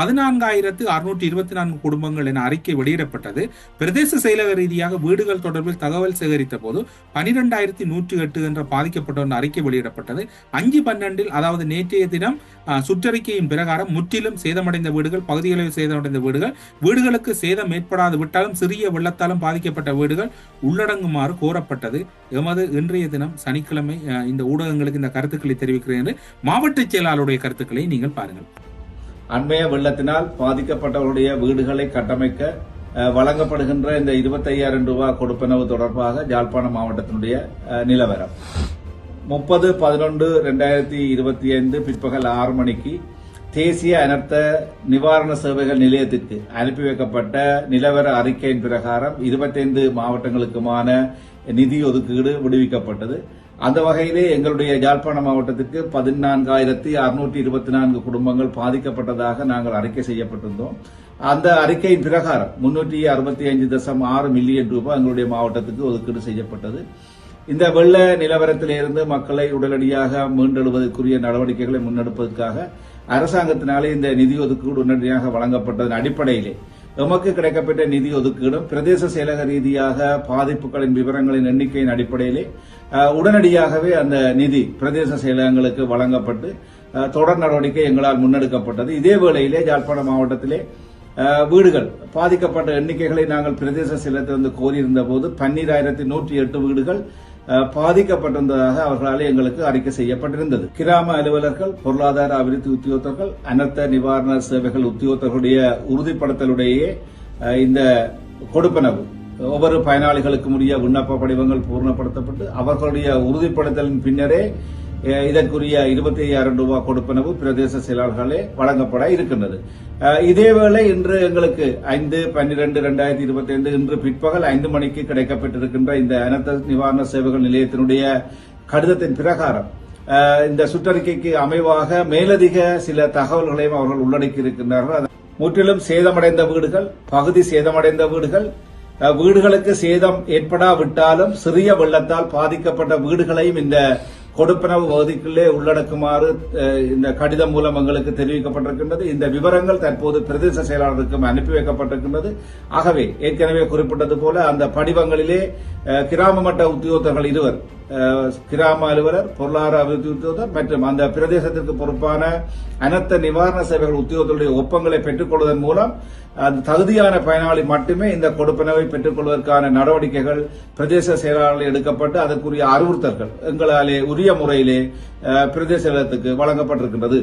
பதினான்காயிரத்து அறுநூற்றி இருபத்தி நான்கு குடும்பங்கள் என அறிக்கை வெளியிடப்பட்டது. பிரதேச செயலக ரீதியாக வீடுகள் தொடர்பில் தகவல் சேகரித்த போது பனிரெண்டாயிரத்தி நூற்றி எட்டு என்ற பாதிக்கப்பட்ட அறிக்கை வெளியிடப்பட்டது. அஞ்சு பன்னெண்டில் அதாவது நேற்றைய தினம் சுற்றறிக்கையின் பிரகாரம் முற்றிலும் சேதமடைந்த வீடுகள் பகுதிகளில் சேதமடைந்த வீடுகள் வீடுகளுக்கு சேதம் ஏற்படாது விட்டாலும் சிறிய வெள்ளத்தாலும் பாதிக்கப்பட்ட வீடுகள் உள்ளடங்குமாறு கோரப்பட்டது. எமது இன்றைய தினம் சனிக்கிழமை இந்த ஊடகங்களுக்கு இந்த கருத்துக்களை தெரிவிக்கிறேன் என்று மாவட்ட செயலாளருடைய கருத்துக்களை நீங்கள் பாருங்கள். அண்மைய வெள்ளத்தினால் பாதிக்கப்பட்டவருடைய வீடுகளை கட்டமைக்க அஹ், வழங்கப்படுகின்ற இந்த இருபத்தையாயிரம் ரூபாய் கொடுப்பனவு தொடர்பாக யாழ்ப்பாணம் மாவட்டத்தினுடைய அஹ், நிலவரம். முப்பது பதினொன்று ரெண்டாயிரத்தி இருபத்தி ஐந்து பிற்பகல் ஆறு மணிக்கு தேசிய அனர்த்த நிவாரண சேவைகள் நிலையத்திற்கு அனுப்பி வைக்கப்பட்ட நிலவர அறிக்கையின் பிரகாரம் இருபத்தைந்து மாவட்டங்களுக்குமான நிதி ஒதுக்கீடு விடுவிக்கப்பட்டது. அந்த வகையிலே எங்களுடைய யாழ்ப்பாணம் மாவட்டத்திற்கு பதினான்காயிரத்தி அறுநூற்றி இருபத்தி நான்கு குடும்பங்கள் பாதிக்கப்பட்டதாக நாங்கள் அறிக்கை செய்யப்பட்டிருந்தோம். அந்த அறிக்கையின் பிரகாரம் முன்னூற்றி அறுபத்தி ஐந்து தசம் ஆறு மில்லியன் ரூபாய் எங்களுடைய மாவட்டத்துக்கு ஒதுக்கீடு செய்யப்பட்டது. இந்த வெள்ள நிலவரத்திலிருந்து மக்களை உடனடியாக மீண்டெழுவதற்குரிய நடவடிக்கைகளை முன்னெடுப்பதற்காக அரசாங்கத்தினாலே இந்த நிதி ஒதுக்கீடு உடனடியாக வழங்கப்பட்டதன் அடிப்படையிலே எமக்கு கிடைக்கப்பட்ட நிதி ஒதுக்கீடும் பிரதேச செயலக ரீதியாக பாதிப்புகளின் விவரங்களின் எண்ணிக்கையின் அடிப்படையிலே உடனடியாகவே அந்த நிதி பிரதேச செயலகங்களுக்கு வழங்கப்பட்டு தொடர் நடவடிக்கை எங்களால் முன்னெடுக்கப்பட்டது. இதே வேளையிலே யாழ்ப்பாணம் மாவட்டத்திலே வீடுகள் பாதிக்கப்பட்ட எண்ணிக்கைகளை நாங்கள் பிரதேச செயலத்திலிருந்து கோரியிருந்த போது பன்னீராயிரத்தி நூற்றி எட்டு வீடுகள் பாதிக்கப்பட்டிருந்ததாக அவர்களால் எங்களுக்கு அறிக்கை செய்யப்பட்டிருந்தது. கிராம அலுவலர்கள் பொருளாதார அபிவிருத்தி உத்தியோகத்தர்கள் அனர்த்த நிவாரண சேவைகள் உத்தியோகத்தர்களுடைய உறுதிப்படுத்தலுடைய இந்த கொடுப்பனவு. ஒவ்வொரு பயனாளிகளுக்கும் உரிய விண்ணப்ப படிவங்கள் பூர்ணப்படுத்தப்பட்டு அவர்களுடைய உறுதிப்படுத்தலின் பின்னரே இதற்குரிய இருபத்தி ஐயாயிரம் ரூபாய் கொடுப்பனவு பிரதேச செயலாளர்களே வழங்கப்பட இருக்கின்றது. இதேவேளை இன்று எங்களுக்கு ஐந்து பன்னிரண்டு ரெண்டாயிரத்தி இருபத்தி ஐந்து இன்று பிற்பகல் ஐந்து மணிக்கு கிடைக்கப்பட்டிருக்கின்ற இந்த அனர்த்த நிவாரண சேவைகள் நிலையத்தினுடைய கடிதத்தின் பிரகாரம் இந்த சுற்றறிக்கைக்கு அமைவாக மேலதிக சில தகவல்களையும் அவர்கள் உள்ளடக்கி இருக்கின்றார்கள் முற்றிலும் சேதமடைந்த வீடுகள் பகுதி சேதமடைந்த வீடுகள் வீடுகளுக்கு சேதம் ஏற்படாவிட்டாலும் சிறிய வெள்ளத்தால் பாதிக்கப்பட்ட வீடுகளையும் இந்த கொடுப்பனவு பகுதிக்குள்ளே உள்ளடக்குமாறு அஹ், இந்த கடிதம் மூலம் எங்களுக்கு தெரிவிக்கப்பட்டிருக்கின்றது. இந்த விவரங்கள் தற்போது பிரதேச செயலாளருக்கும் அனுப்பி வைக்கப்பட்டிருக்கின்றது. ஆகவே ஏற்கனவே குறிப்பிட்டது போல அந்த படிவங்களிலே அஹ், கிராம மட்ட உத்தியோகத்தர்கள் இருவர் கிராம அலுவலர் பொருளாதார அபிவிருத்தி உத்தியோகத்தர் மற்றும் அந்த பிரதேசத்திற்கு பொறுப்பான அனர்த்த நிவாரண சேவைகள் உத்தியோகத்தருடைய ஒப்பங்களை பெற்றுக்கொள்வதன் மூலம் அந்த தகுதியான பயனாளி மட்டுமே இந்த கொடுப்பனவை பெற்றுக்கொள்வதற்கான நடவடிக்கைகள் பிரதேச செயலாளர்கள் எடுக்கப்பட்டு அதற்குரிய அறிவுறுத்தல்கள் எங்களாலே உரிய முறையிலே பிரதேசத்துக்கு பிரதேச செயலகத்துக்கு வழங்கப்பட்டிருக்கின்றது.